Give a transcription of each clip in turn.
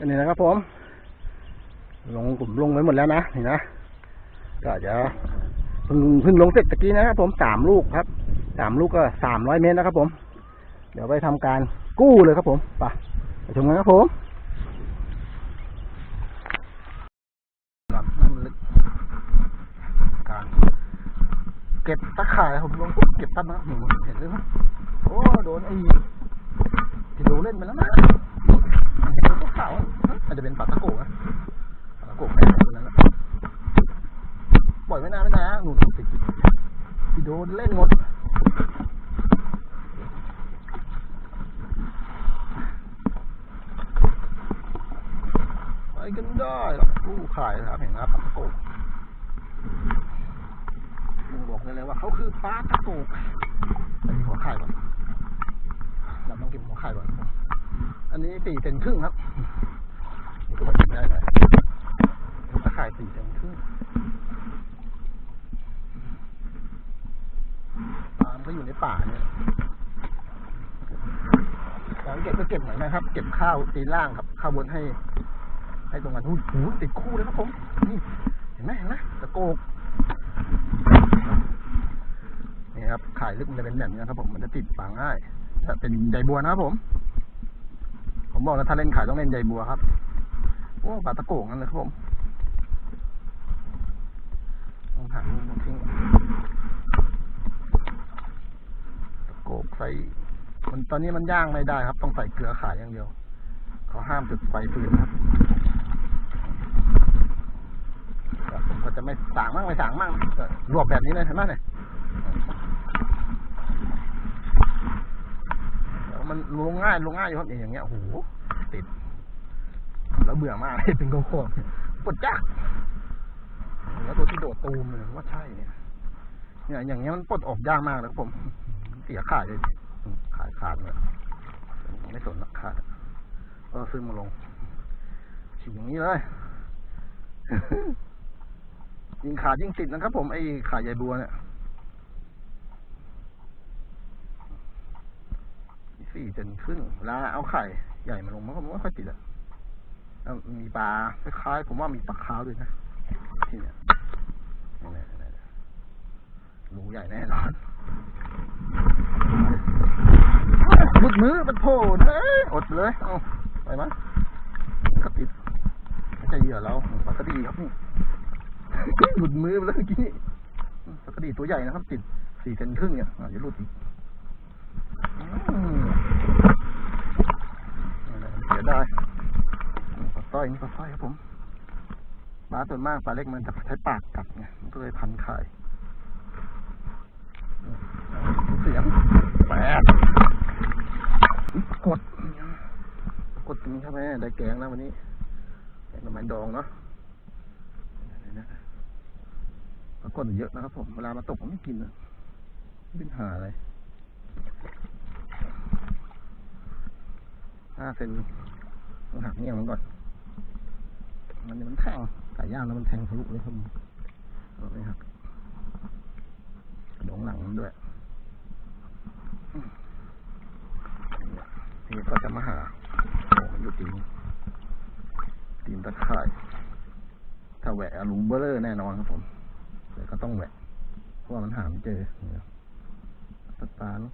อันนี้นะครับผม ลงกลุ่มลงไว้หมดแล้วนะนี่นะก็จะเพิ่งเพิ่งลงเสร็จตะกี้นะครับผมสามลูกครับสามลูกก็สามร้อยเมตรนะครับ ผม เดี๋ยวไปทำการกู้เลยครับผมไปไปชมกันครับผมการเก็บตะข่ายผมลงเก็บปั๊บนะเห็นเลยมั้ยโอ้โดนไอ้ที่ดูเล่นไปแล้วนะ ขาวอาจจะเป็นปลาตะโกนะปลาตะโกแปลกตัวนั้นนะปล่อยไม่นานไม่นานหนูติดติดโดนเล่นหมดไปกันได้หรอกกู้ขายนะครับเห็นไหมครับปลาตะโกกลุงบอกเลยเลยว่าเขาคือปลาตะโกกไปที่หัวไข่ก่อนเราต้องเก็บหัวไข่ก่อนครับ นนี้สี่เซนครึ่งครับนี่ก็เก็บได้เลยตะข่ายสี่เซนครึ่งปลามันก็อยู่ในป่าเนี่ยตอนเก็บก็เก็บหน่อยนะครับ เก็บข้าวตีล่างครับ ข้าวบนให้ ให้ตรงกันหูหูติดคู่เลยครับผม นี่เห็นไหมเห็นไหมตะโกกนี่ครับ ขายลึกมันจะเป็นแบบนี้ครับผม มันจะติดปางง่ายจะเป็นใยบัวนะครับผม ผมบอกแล้วถ้าเล่นขายต้องเล่นใยบัวครับ โอ้ปลาตะโกกนั่นเลยครับผมต้องถามมันทิ้งตะโกกใส่ มันตอนนี้มันย่างไม่ได้ครับ ต้องใส่เกลือขายอย่างเดียว เขาห้ามจุดไฟฟืนครับผมก็จะไม่สางมั่งไม่สางมั่งรวบแบบนี้เลยเห็นไหมเนี่ยเดี๋ยว มันลงง่ายลงง่ายอยู่ครับอย่างเงี้ยโอ้โหติด แล้วเบื่อมากเลยเป็นโกโก้ปวดจักแล้วตัวที่โดดตูมเลยว่าใช่เนี่ยเนี่ยอย่างเงี้ยมันปลดออกยากมากเลยครับผมเสียขายเลยขายขาดเลยไม่สนราคาก็ซื้อมาลงฉีกอย่างนี้เลยยิงขาดยิงติดนะครับผมไอ้ขาใหญ่บัวเนี่ย สี่เซนครึ่งเวลาเอาไข่ใหญ่มาลงมันก็ไม่ค่อยติดอะแล้วมีปลาคล้ายๆผมว่ามีปลาขาวด้วยนะที่เนี่ยรูใหญ่แน่นอนมุดมือมันโผล่เอ้ยอดเลยเอาไปมั้ยก็ติดไม่ใช่เหยื่อเราปลากระดีครับนี่หลุดมือไปแล้วเมื่อกี้ปลากระดีตัวใหญ่นะครับ ติดสี่เซนครึ่งเนี่ยอะอย่าหลุดอีกอืมเสียได้ปลาต้อยนี่ปลาต้อยครับผมปลาตัวนมากปลาเล็กมันจะใช้ปากกัดไงมันก็เลยพันไข่เสียงแปดกด กดตรงนี้ครับแม่ได้แกงแล้ววันนี้แกงหน่อไม้ดองเนาะปรากฏเยอะนะครับผม เวลามาตกผมไม่กินนะไม่เป็นหาอะไร ห้าเซนต้องหักเนี่ยมันก่อน มันมันแทงสายย่างแล้วมันแทงทะลุเลยครับเราไม่หักดงหลังมันด้วยนี่ก็จะมาหาโอ้ยู่ตีนตีนตะข่าย ถ้าแหวะรูเบอร์เลอร์แน่นอนครับผมแต่ก็ต้องแหวะเพราะว่ามันหาไม่เจอเนี่ยตาตาเนอะ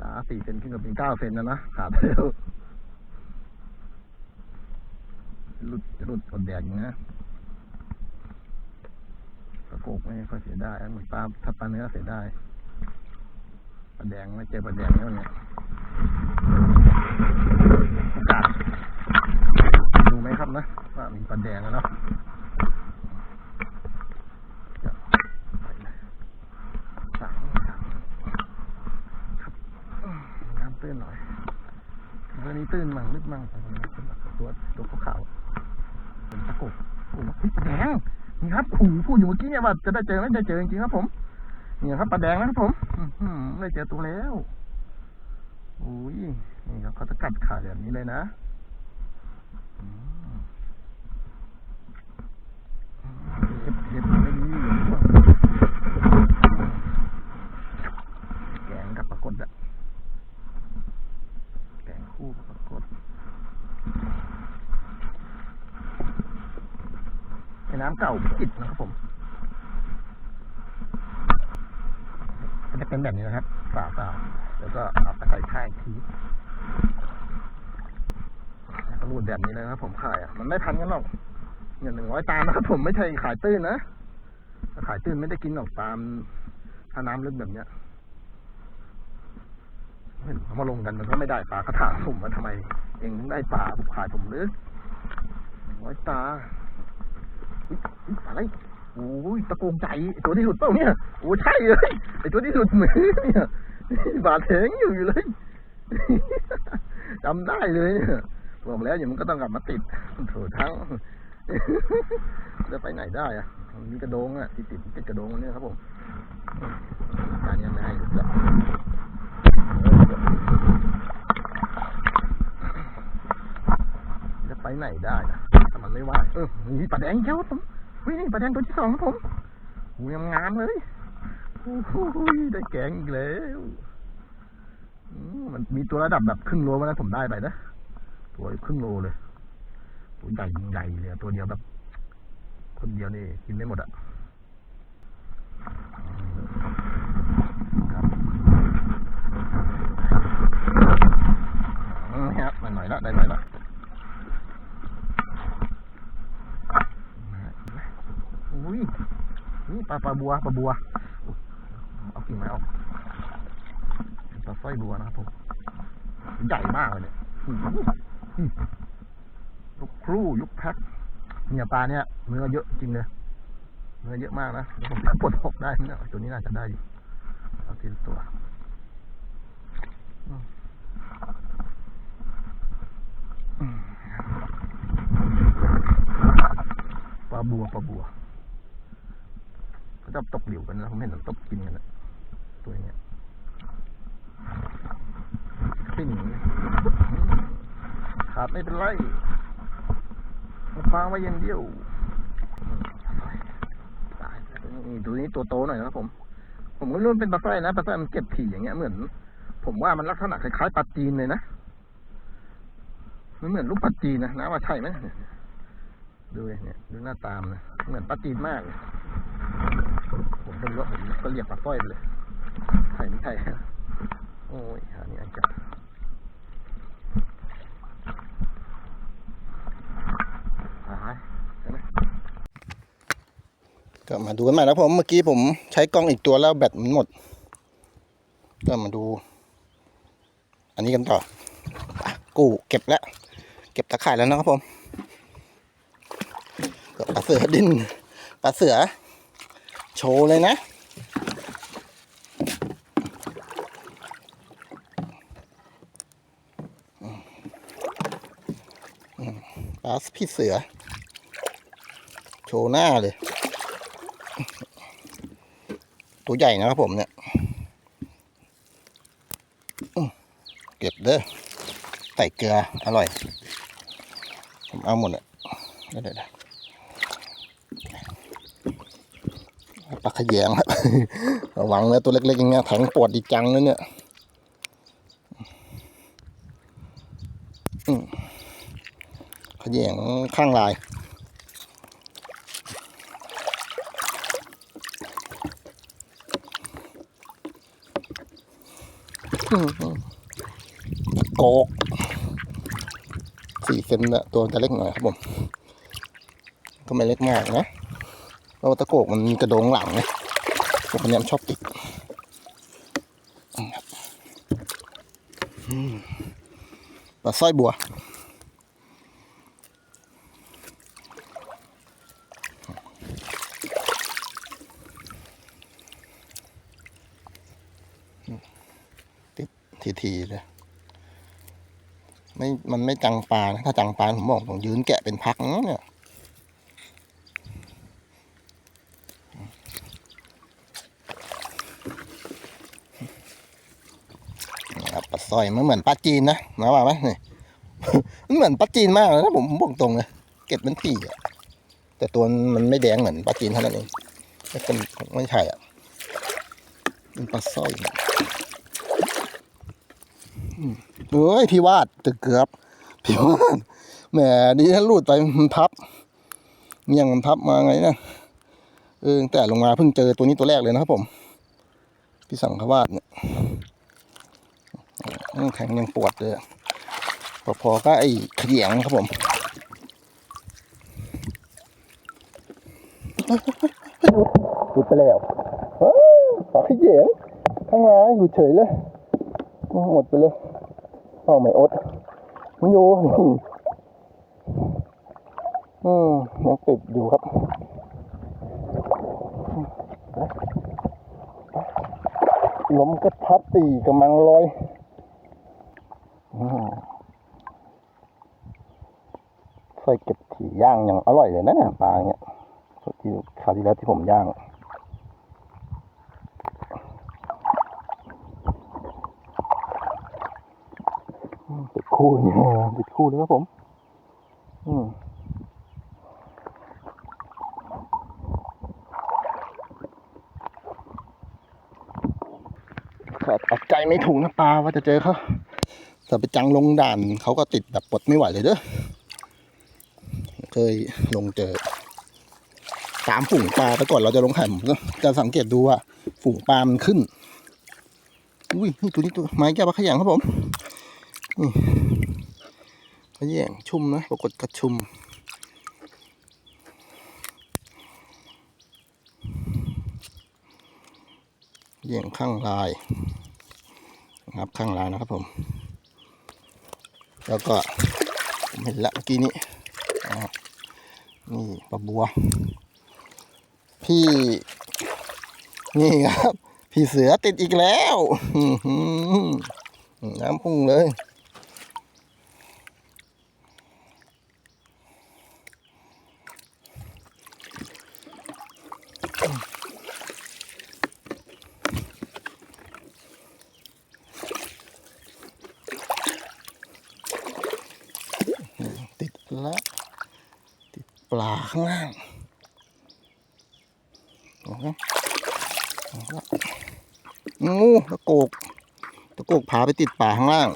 อื้าสี่เซนขึ้นกับเป็นเก้าเซนนะนะขาดเร็วหลุดหลุดอดแดดอย่างนะกระโกกไม่ค่อยเสียได้เหมือนปลาถ้าปลาเนื้อเสียได้ปลาแดงไม่เจอปลาแดงแล้วเนี่ย โอกาสดูไหมครับนะว่ามีปลาแดงแล้วเนาะจะไปเลยสั่งสั่งครับอืมน้ำตื้นหน่อยเรื่องนี้ตื้น มั่งตัวตัวขาวเป็นตะกุกอ้แดงนี่ครับโอ้โหพูดอยู่เมื่อกี้เนี่ยว่าจะได้เจอไม่ได้เจอจริงๆครับผมนี่ครับปลาแดงนะครับผมได้เจอตัวแล้วอุ้ยนี่ครับเขาจะกัดขาแบบนี้เลยนะอืมเห็บเห็บไม่ดีแกงกับปรากฏอะแกงคู่กับปรากฏ แม่น้ำเก่าพิจิตรนะครับผมก็ จะเป็นแบบนี้นะครับฝ่าเปล่าแล้วก็เอาไปใส่ค่ายทีแล้วก็รูดแบบนี้เลยนะครับ ผมขายอะมันไม่พันกันหรอกเงินหนึ่งร้อยตามนะครับผมไม่ใช่ขายตื้นนะขายตื้นไม่ได้กินหรอกตามถ้าน้ำลึกแบบเนี้ยเห็นเขามาลงกันมันก็ไม่ได้ปลาเขาถามผมว่าทำไม เองถึงได้ปลาผมขายผมลึกหนึ่งร้อยตาอุ๊ยอุ๊ยอะไร โอ้ยตะโกงใจตัวที่หลุดเปล่าเนี่ยโอ้ใช่เลยไอ้ตัวที่หลุดเหมือนเนี่ยบาดแผลอยู่อยู่เลยจำได้เลยเนี่ยบอกแล้วอย่างมันก็ต้องกลับมาติดโถทั้งจะไปไหนได้อะมีกระโดงอะที่ติดติดกระโดงอันเนี่ยครับผมการยังไม่ให้หยุดละจะไปไหนได้นะถ้ามันไม่ว่าเออมีปลาแดงเจ้าผม วินี่ปลาแดงตัวที่สองครับผมหูยงามๆเลยโอ้โหได้แกงอีกแล้วมันมีตัวระดับแบบครึ่งโลมาแล้วผมได้ไปนะ ตัวครึ่งโลเลยตัวใหญ่ใหญ่เลยตัวเดียวแบบ คนเดียวนี่กินไม่หมดอะครับอืมครับมาหน่อยละได้หน่อยละ อุ้ยนี่ปลาปลาบัวปลาบัวเอากิ่งไม้ออกปลาสร้อยบัวนะครับผมใหญ่มากเลยเนี่ยอืมอืมยกครูยุกแพ็คเนี่ยปลาเนี่ยเนื้อเยอะจริงเลยเนื้อเยอะมากนะผมปลดออกได้นะตัวนี้น่าจะได้อยู่เอาทีละตัวปลาบัวปลาบัว เขาจะตกหลิวกันนะผมเห็นมันตกกินกันนะตัวเนี้ยปิ้งอย่างนี้ขาดไม่เป็นไรฟังไว้อย่างเดียวตายนี่ตัวนี้ตัวโตหน่อยนะผม ผมก็รู้มันเป็นปลาสร้อยนะปลาสร้อยมันเก็บถี่อย่างเงี้ยเหมือน ผมว่ามันลักษณะคล้ายๆปลาจีนเลยนะมันเหมือนลูกปลาจีนนะนะว่าใช่ไหมดูเนี่ยดูหน้าตามนนะเหมือนปลาจีนมากเลย ผมก็รู้ว่าผมก็เรียกปลาสร้อยไปเลยใช่ไม่ใช่โอ้ยอันนี้อันจับก็มาดูกันใหม่นะผมเมื่อกี้ผมใช้กล้องอีกตัวแล้วแบตมันหมด ก็มาดู อันนี้กันต่อกูเก็บแล้ว เก็บตะข่ายแล้วนะครับผมก็ปลาเสือดินปลาเสือ โชว์เลยนะ ปลาพี่เสือ โชว์หน้าเลย ตัวใหญ่นะครับผมเนี่ย เก็บเด้อ ใส่เกลือ อร่อย ผมเอาหมดอะเดี๋ยวเดี๋ยว ปลาขยงครับระวังนะตัวเล็กๆอย่างเงี้ยแทงปวดดีจังเลยเนี่ยขยงข้างลายโกกสี่เซนละตัวจะเล็กหน่อยครับผมก็ไม่เล็กมากนะ เราตะโกกมันมีกระโดงหลังไงพวกคนนี้มันชอบติดปลาสร้อยบัวติดทีๆเลยไม่ มันไม่จังปลานะ ถ้าจังปลาผมบอกต้องยืนแกะเป็นพักเนี่ย นะครับปลาสร้อยมันเหมือนปลาจีนนะนะว่าไหมนี่มันเหมือนปลาจีนมากเลยนะผมผมบอกตรงเลยเก็บเป็นที่อะแต่ตัวมันไม่แดงเหมือนปลาจีนเท่านั้นเองแต่เป็นไม่ใช่อะเป็นปลาสร้อยเอ้ยพี่วาดจะเกือบพี่วาดแหมดีนะรูดไปมันพับเงี้ยงมันทับมาไงนะเออแต่ลงมาเพิ่งเจอตัวนี้ตัวแรกเลยนะครับผม พี่สังขวาดเนี่ย ยังแข็งยังปวดเลยอพอๆก็ไอ้เขยงครับผมหลุดไปแล้วเฮ้ยปากขยงข้างในหลุดเฉยเลยหมดไปเลยเอไม่อดมันอยู่อืมยังติดอยู่ครับลมก็พัดตีกำลังลอย ใส่เก็บถี่ย่างยังอร่อยเลยนะเนี่ยปลาเนี่ยที่คราวที่แล้วที่ผมย่างติดคู่เนี่โอ้ติดคู่เลยครับผม อืมก็เอาใจไม่ถูกนะปลาว่าจะเจอเขา แต่ไปจังลงด่านเขาก็ติดแบบปลดไม่ไหวเลยเด้อเคยลงเจอสามฝูงปลาแต่ก่อนเราจะลงแข่งผมจะสังเกตดูว่าฝูงปลามันขึ้น อุ้ยนี่ตัวนี้ตัวไม้แก้วปลาขยงครับผมนี่ขยงชุ่มนะปรากฏกระชุมแย่งข้างลายนะครับข้างลายนะครับผม แล้วก็เห็นละเมื่อกี้นี้นี่ปลาบัว พี่ นี่ครับ พี่เสือติดอีกแล้วน้ำพุ่งเลย ติดแล้วติดปลาข้างล่างโอเคงูตะโกกตะโกกผาไปติดป่าข้างล่าง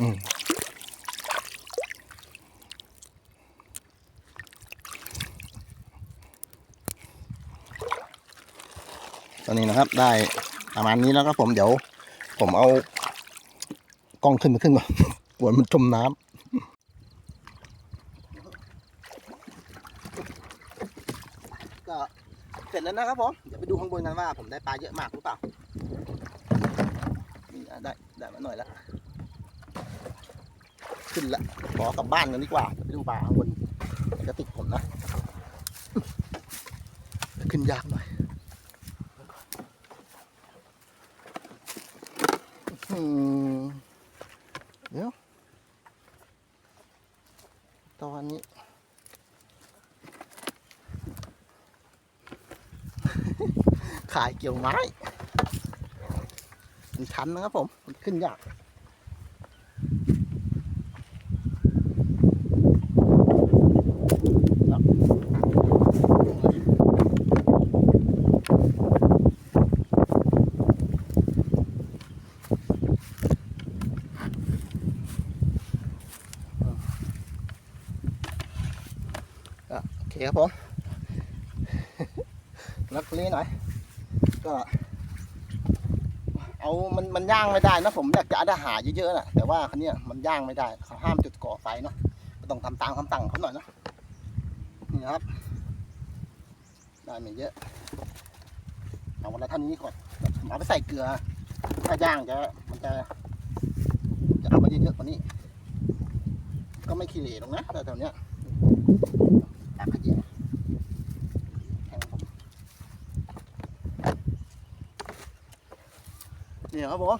อืม อนนี้นะครับได้ประมาณนี้แล้วครับผมเดี๋ยวผมเอากล้องขึ้นมาขึ้นก่อนกลัวมันจมน้ำก็เสร็จแล้วนะครับผม เดี๋ยวไปดูข้างบนกันว่าผมได้ปลาเยอะมากหรือเปล่านี่นะได้ได้มาหน่อยละขึ้นละขอกลับบ้านกันดีกว่าไปดูปลาข้างบนจะติดผมนะ ขึ้นยากหน่อย อืมเดี๋ยวตอนนี้ ขายเกี่ยวไม้มันชันนะครับผมมันขึ้นยากโอเคครับผมนักเลี้หน่อย ก็ เอามันมันย่างไม่ได้นะผมอยากจะเอาหารเยอะๆนะแต่ว่าคันนี้ยมันย่างไม่ได้เขาห้ามจุดก่อไฟเนาะต้องทำตามคำสั่งเขาหน่อยนะนี่ครับ ได้ไม่เยอะเอาวันละเท่านี้ก่อนเอาไปใส่เกลือ ถ้าย่างจะมันจะจะเอาไปเยอะๆกว่านี้ ก็ไม่ขี้เหร่หรอกนะแต่แถวเนี้ยปากขยะแข็งผม เนี่ยครับผม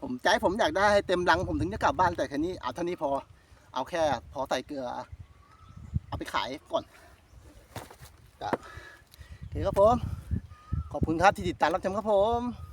ผมใจผมอยากได้ให้เต็มรังผมถึงจะกลับบ้านแต่แค่นี้เอาเท่านี้พอ เอาแค่ พอใส่เกลือ เอาไปขายก่อนก็โอเคครับผม ขอบคุณครับที่ติดตามรับชมครับผม